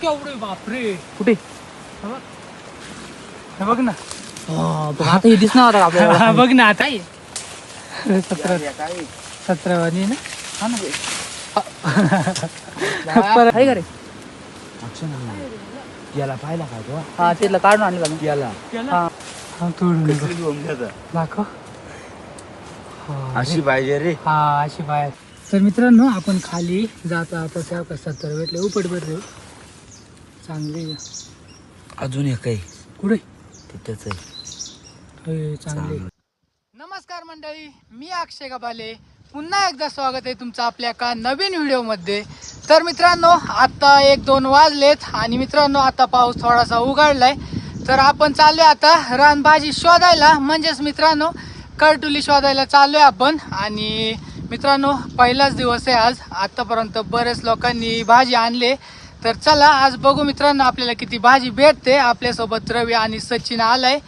केवढे बापरे. कुठे? हे? बघ. बघ ना. हा, बघ, आता हे दिसणार होता हा, आपल्याला? बघ ना आता सतरा ना? हा ना. परत- आहे का रे? याला पाहिला का तो? हा तिथलं काढून आणलं का? याला? हा. हा, तोडून बघ. दाखव. हा, अशी पाहिजे रे. हा अशी बाहेर तर मित्रांनो आपण खाली जातो आता त्या सत्तर भेटले उपट भेटले चांगले. अजून एक आहे. कुठे? तिथेच आहे. होय, चांगले चांगलं. नमस्कार मंडळी मी अक्षय गबाले. पुन्हा एकदा स्वागत आहे तुमचं आपल्या एका नवीन व्हिडिओमध्ये. तर मित्रांनो आता एक दोन वाजलेत आणि मित्रांनो आता पाऊस थोडासा उघडलाय. तर आपण चाललोय आता रानभाजी शोधायला. म्हणजेच मित्रांनो करटुली शोधायला चाललोय आपण. आणि मित्रांनो पहिलाच दिवस आहे आज. आतापर्यंत बरेच लोकांनी भाजी आणले. तर चला आज बघू मित्रांनो आपल्याला किती भाजी भेटते. आपल्यासोबत रवी आणि सचिन आलाय.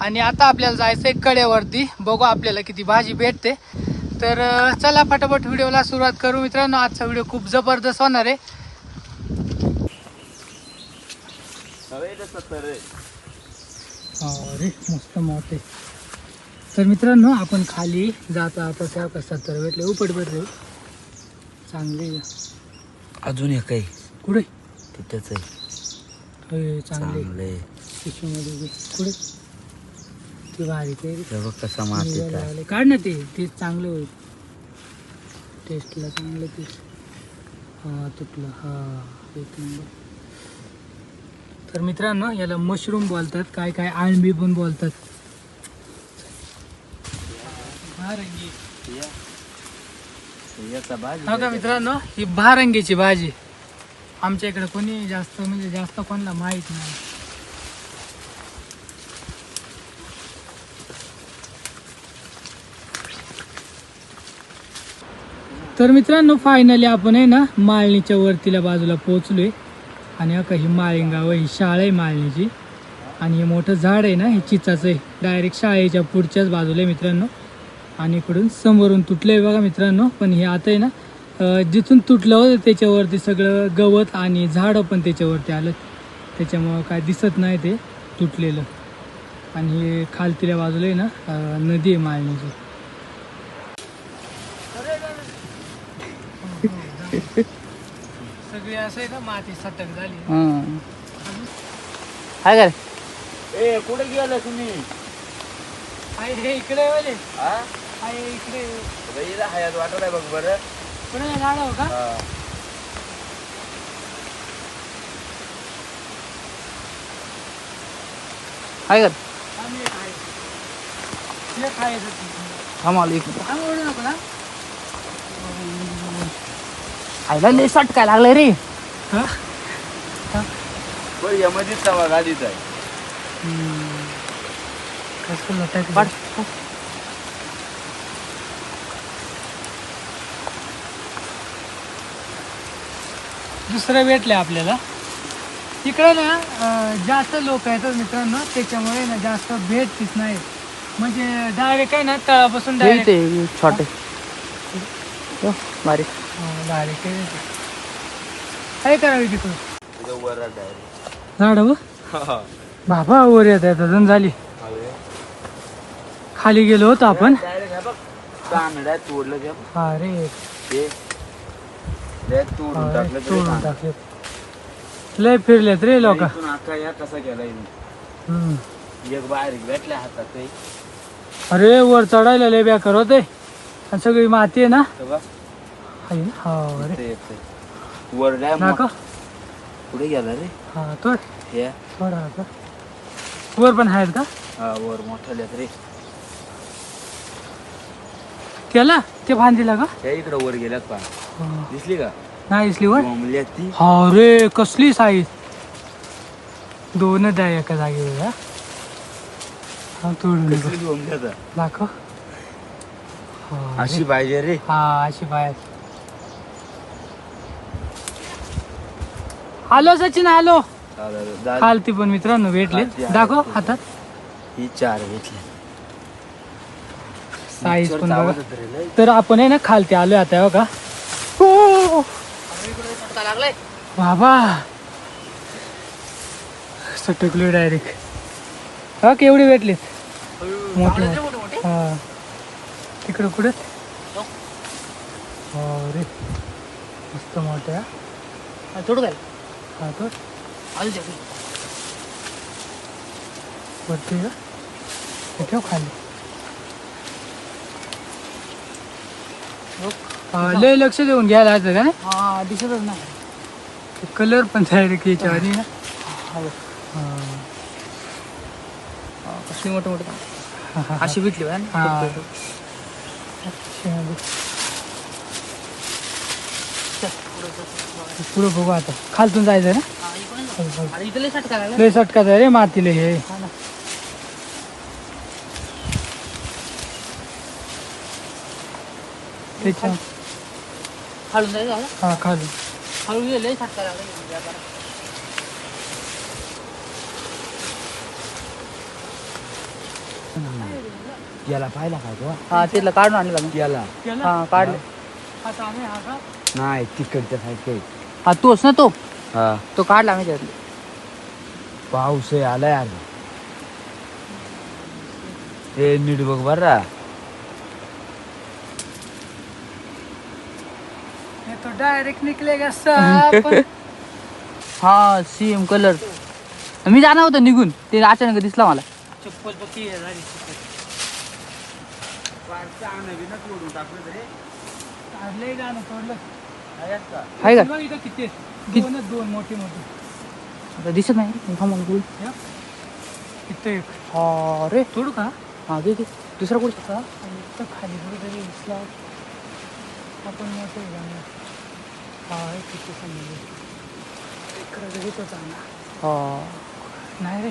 आणि आता आपल्याला जायचंय कडेवरती. बघू आपल्याला किती भाजी भेटते. तर चला फटाफट व्हिडिओला सुरुवात करू मित्रांनो. आजचा व्हिडिओ खूप जबरदस्त होणार आहे. अरे मस्त मोठे तर मित्रांनो आपण खाली जातो आता त्या का सत्तर भेटले उपट भेटले. चांगले. आहे. अजून एक आहे. कुठे? तिथेच आहे. होय, चांगले. चांगले. पिशवीमध्ये घे. कुठे? ते भारी ते. हे बघ कसा मातीचा निघायला आहे. काढ ना ते. ते चांगलं होईल. टेस्टला चांगलं ते. हा तुटलं. हा एक नंबर तर मित्रांनो याला मशरूम बोलतात. काय काय? आळंबी पण बोलतात. भारंगी. याचा भाजी हो का मित्रांनो? ही भारंगीची भाजी. आमच्या इकडे कोणी जास्त म्हणजे जास्त कोणाला माहीत नाही. तर मित्रांनो फायनली आपण आहे ना माळणीच्या वरतीला बाजूला पोहोचलोय. आणि अका ही माळिंगाव ही शाळा आहे माळणीची आणि हे मोठं झाड आहे ना हे चिचाचं आहे. डायरेक्ट शाळेच्या पुढच्याच बाजूला आहे मित्रांनो. आणि इकडून समोरून तुटलंय बघा मित्रांनो. पण हे आता आहे ना जिथून तुटलं होतं त्याच्यावरती सगळं गवत आणि झाडं पण त्याच्यावरती आलं. त्याच्यामुळं काय दिसत नाही ते तुटलेलं. आणि हे खालतील्या बाजूला आहे ना नदी आहे माळणीची सगळी असं आहे ना माती सटक झाली. ए कुठे गेला तुम्ही? आहे हे इकडे वाले. हा? आहे इकडे. बाईला हयात वाटत आहे बघ बरं. पुढे झाड हो का हा. आहे का रे? आम्ही एक आहे एक आहे इथं. थांब आलो एक मिनिट. आम्ही ओढू नको ना आईला लय सट काय लागलं रे हा? बरं आहे कसं? दुसरं भेटले आपल्याला. इकडे ना जास्त लोक आहेत मित्रांनो त्याच्यामुळे ना जास्त भेटतीच नाही. म्हणजे डायरेक्ट आहे ना तळापासून हे डायरेक्ट छोटे. हो, बारीक डायरेक्ट काय करावी तिकडं? झाड हो हा. बाबा वर येत आहे अजून झाली. खाली गेलो होतो आपण. हे. अरे. ते तोडून अरे, टाकलं तरी तोडून कांदा. टाकले. लय फिरलेत रे लोक. इथून अख्खा या कसा गेला एक बाहेर भेटल्या हातात ते. अरे वर चढायला लय बेकार होते. आणि सगळी माती आहे ना? तर बघ, आहे ना? हो येतंय. वर डॅम नाका. पुढे गेला रे. हा तो हे. थोडा का वर पण आहेत का? हा वर मोठा लेत रे. केला? ते भांदीला का? त्या इकडं वर गेल्यात पा हा. दिसली का? नाही दिसली वर बोंबली आहेत ती हा रे कसली साईज दोनच आहे एका जागेवर हा? हा तोडून बघ. कसली बोंबली आता दाखव हा, अशी पाहिजे रे हा अशी बाहेर आलो सचिन आलो चालेल. दा- खालती पण मित्रांनो भेटले खालती आहे. दाखव हातात ही चार भेटली साईज पण बघा. तर आपण आहे ना खालती आलोय आता हो का लागलाय बाबा. सटकलो डायरेक्ट हा केवढे भेटलेत? मोठे मोठे. हा. तिकडं कुठं अरे मस्त मोठ्या. थोडं काय? हा वरती का हे ठेव खाली. लय लक्ष देऊन घ्यायला लागतं का नाही हा दिसतच नाही कलर पण ना हा बघ. हा. हा, कसली मोठे मोठे. अशी भेटली. हा. पुढं बघू आता खालतून जायचं ना हा, इकडून जा. खाली, खाली. अरे इथं लय सटका लागला लय रे मातीले हे हा ना. त्याच्या खालून जायचं? हा खाली लागला इकडे आता. याला पाहिला काय तो हा तिथलं काढून आणलं का याला? हा काढलं. हा का नाही तिकडच्या साईड हा तोच ना तो? हा. तो काढला मी त्यातलं पाऊस आहे आलाय यार ए नीट बघ बरं ये तो डायरेक्ट निकलेगा साप. हा सेम कलर मी जाणार होतं निघून. ते अचानक दिसला मला. चप्पल झाली. गाणं तोडलं. आहे का? बघ इथं किती आहेत. दोनच दोन मोठे मोठे. आता दिसत नाही. मी थांबून बोल? इथं एक. हा रे. तोडू का? हा दे दे. दुसरा कुठे का आणि इथं खाली कुठेतरी दिसला. आपण मोठं आहे गाणं किती समजलं इकडं नाही रे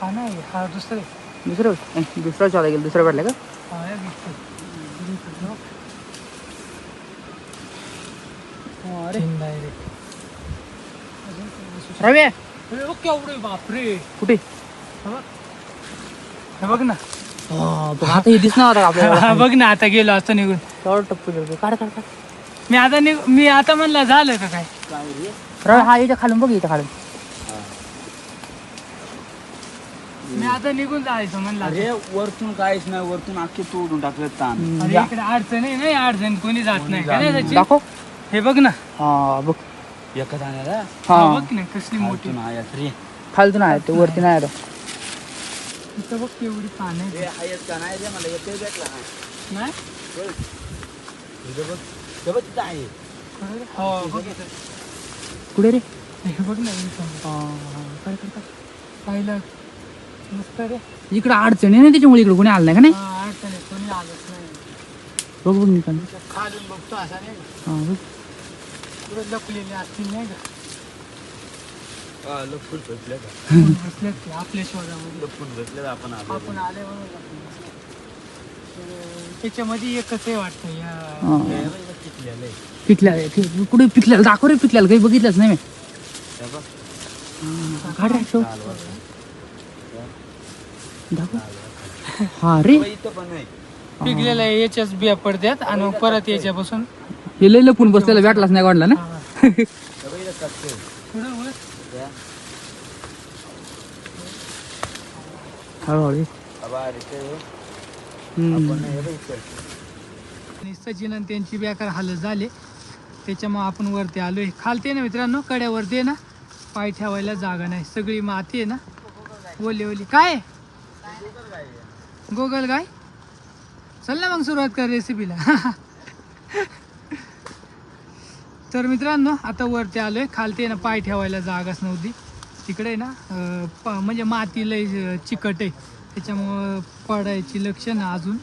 हा नाही हा दुसरं. दुसरं दुसरा चालला गेला दुसरा भेटला का हा दिसतो अरे डायरेक्ट रवी केवढे बापरे कुठे बघ. ना बघ, आता हे दिसणार बघ ना आता गेलो असतो निघून टप्पू काढ काढ काढ मी आता निघ मी आता म्हणलं झालं का काय? रवी हा इथं खालून बघ इथं खालून. मी आता निघून जायचं म्हणलं. अरे वरतून काहीच नाही वरतून अख्खे तोडून टाकले ताण. हम्म, अरे जा. इकडे अडचण आहे नाही अडचण कोणी जात नाही. का नाही सचिन? दाखव. हे बघ ना. हा बघ. एका जाण्याला हा, हा बघ ना कसली मोठी. मोठी आयात रे. खालतून आहे ते वरती नाही आता इथं बघ केवढी पान आहे का नाही रे? मला येते भेटला हा. नाही. इथं बघ. इथं तिथं आहे? हो. कुठे रे हे बघ ना. हा. पाहिलं मस्त रे इकडं अडचण आहे ना त्याच्यामुळे इकडे कोणी आलं नाही का नाही अडचण आहे कोणी आलंच नाही बघ बघ इथं खालून बघतो असा नाही का बघ पुढे लपलेले असतील नाही का लपून भेटले का आपल्या शोधामध्ये लपून भेटले आपण आलो आपण आले म्हणून त्याच्यामध्ये एकच आहे वाटतं या पिकल्या कुठे पिकल्याला दाखव रे पिकल्याला काही बघितलंच नाही मी. हे रे ठेव. लाल वाटतं. दाखव. हा रे. बघ, इथं पण आहे. पिकलेल्या याच्याच बिया पडतात आणि परत याच्यापासून हे लय लपून बसलेला भेटलाच नाही वाटला ना? हळूहळू. आणि सचिन आणि त्यांची बेकार हालत झाले. त्याच्यामुळे आपण वरती आलो आहे खालते ना मित्रांनो? कड्यावरती आहे ना? पाय ठेवायला जागा नाही. सगळी माती आहे ना? ओली ओली. काय? गोगल गाय? चल ना मग सुरुवात कर रेसिपीला तर मित्रांनो आता वरती आलोय. खालते ना? पाय ठेवायला जागाच नव्हती. तिकडे ना प- म्हणजे माती लय चिकट आहे. त्याच्यामुळं पडायची लक्षणं अजून.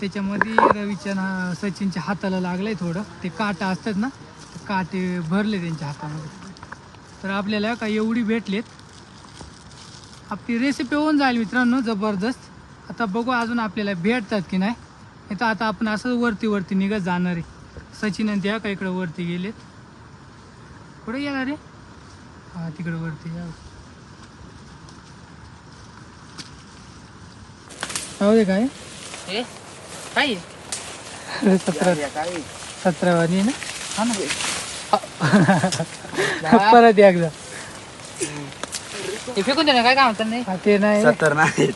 त्याच्यामध्ये रवीच्या ना सचिनच्या हाताला लागलंय थोडं. ते काटा असतात ना ते काटे भरले त्यांच्या हातामध्ये. तर आपल्याला का एवढी भेटलेत. आपली रेसिपी होऊन जाईल मित्रांनो जबरदस्त. आता बघू अजून आपल्याला भेटतात की नाही. नाही तर आता आपण असं वरती वरती निघत जाणार आहे. सचिन आणि त्या का इकडं वरती गेलेत. कुठे येणार रे? हा तिकडं वरती या दे काय. काय? सतरा? सतरावानी ना? हा. ना परत एकदा. हे फेकून दे ना काय काम होतं नाही. हा, ते नाही. सत्तर नाही.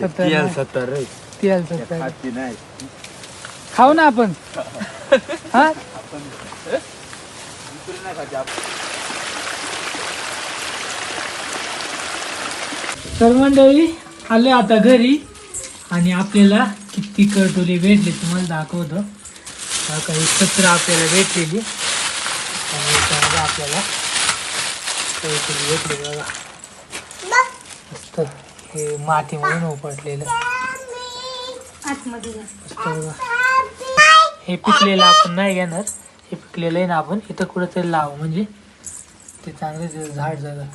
सत्तर नाही. सत्तर रे. तेल सत्तर. खाती नाही. खाऊ ना हा? आपण तर मंडळी आले आता घरी आणि आपल्याला किती कटोली भेटली तुम्हाला दाखवतो. काही सत्र आपल्याला भेटलेली आणि आपल्याला. कटोली भेटले बघा. मस्त. हे मातीमधून उपटलेलं. हे पिकलेलं आपण नाही घेणार. हे पिकलेलं आहे ना आपण. इथं कुठंतरी लावू. म्हणजे ते चांगले झाड झालं